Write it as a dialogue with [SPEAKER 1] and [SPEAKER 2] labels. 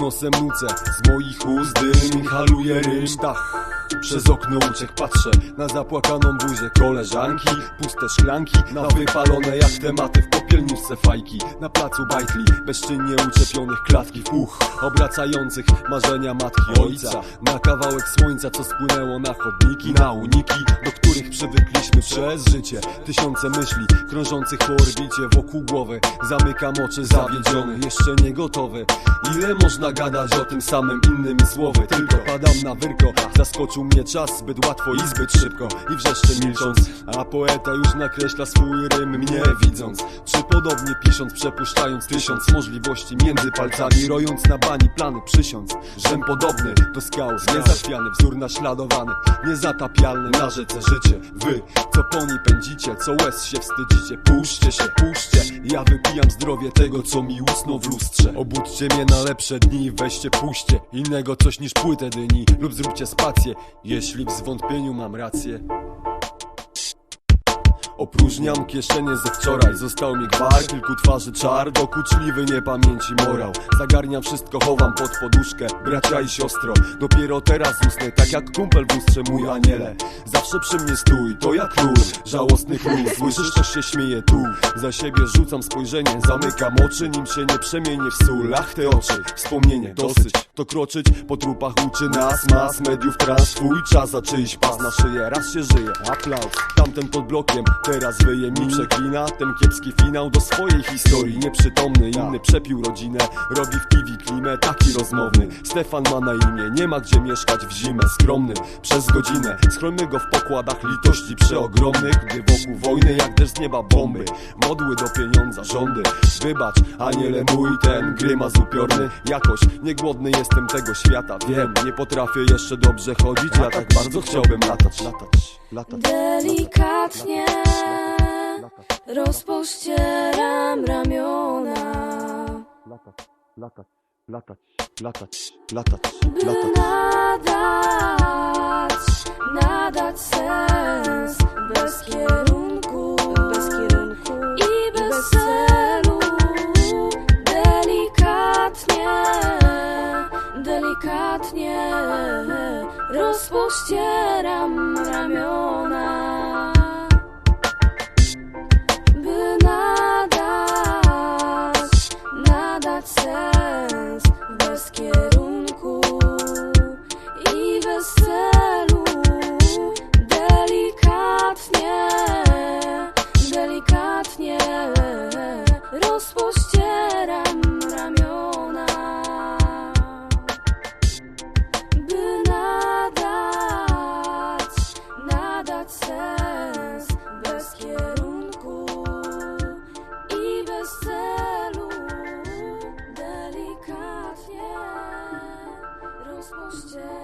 [SPEAKER 1] nosem nucę Z moich ust dym Dach. Przez okno uciek patrzę na zapłakaną buzię. Koleżanki Puste szklanki, na wypalone jak tematy w popielniczce fajki Na placu bajtli, bezczynnie uczepionych klatki w uch Obracających marzenia matki ojca. Na kawałek słońca, co spłynęło na chodniki Na uniki, do których przywykliśmy przez życie. Tysiące myśli, krążących po orbicie wokół głowy Zamykam oczy zawiedziony, jeszcze nie gotowy. Ile można gadać o tym samym innymi słowy? Tylko padam na wyrko, zaskoczył mnie czas zbyt łatwo i zbyt szybko. I wrzeszczę milcząc, a poeta już nakreśla swój rym mnie widząc. Czy podobnie pisząc, przepuszczając tysiąc możliwości między palcami Rojąc na bani plany przysiąc, żem podobny do skał Niezachwiany, wzór naśladowany, niezatapialny na rzece życie. Wy, co po niej pędzicie, co łez się wstydzicie Puśćcie się, puśćcie, ja wypijam zdrowie tego, co mi usnął w lustrze. Obudźcie mnie na lepsze dni, weźcie, puśćcie Innego coś niż płytę dyni Lub zróbcie spację, jeśli w zwątpieniu mam rację Opróżniam kieszenie ze wczoraj. Został mi gwar, kilku twarzy czar. Dokuczliwy niepamięci morał. Zagarniam wszystko, chowam pod poduszkę. Bracia i siostro, dopiero teraz usnę. Tak jak kumpel w lustrze, mój aniele. Zawsze przy mnie stój, to jak król. Żałosny król, słyszysz, coś się śmieje tu. Za siebie rzucam spojrzenie Zamykam oczy, nim się nie przemienię w sól. Ach te oczy, wspomnienie, dosyć. To kroczyć po trupach uczy nas Mas, mediów, trans, twój czas Za czyjś pas na szyję, raz się żyje Aplauz, tamten pod blokiem Teraz wyje mi przeklina Ten kiepski finał do swojej historii Nieprzytomny, inny przepił rodzinę Robi w TV klimę, taki rozmowny. Stefan ma na imię, nie ma gdzie mieszkać w zimę Skromny, przez godzinę Schronmy go w pokładach litości przeogromnych Gdy wokół wojny jak deszcz z nieba bomby. Modły do pieniądza, rządy. Wybacz, aniele mój ten grymas upiorny Jakoś niegłodny jestem tego świata Wiem, nie potrafię jeszcze dobrze chodzić Ja tak bardzo chciałbym latać, latać
[SPEAKER 2] Delikatnie rozpościeram ramiona.
[SPEAKER 1] Latać, latać, latać, latać, latać,
[SPEAKER 2] By
[SPEAKER 1] latać.
[SPEAKER 2] nadać, nadać sens bez kierunku, bez kierunku i bez celu rozpościeram ramiona rozpuszczę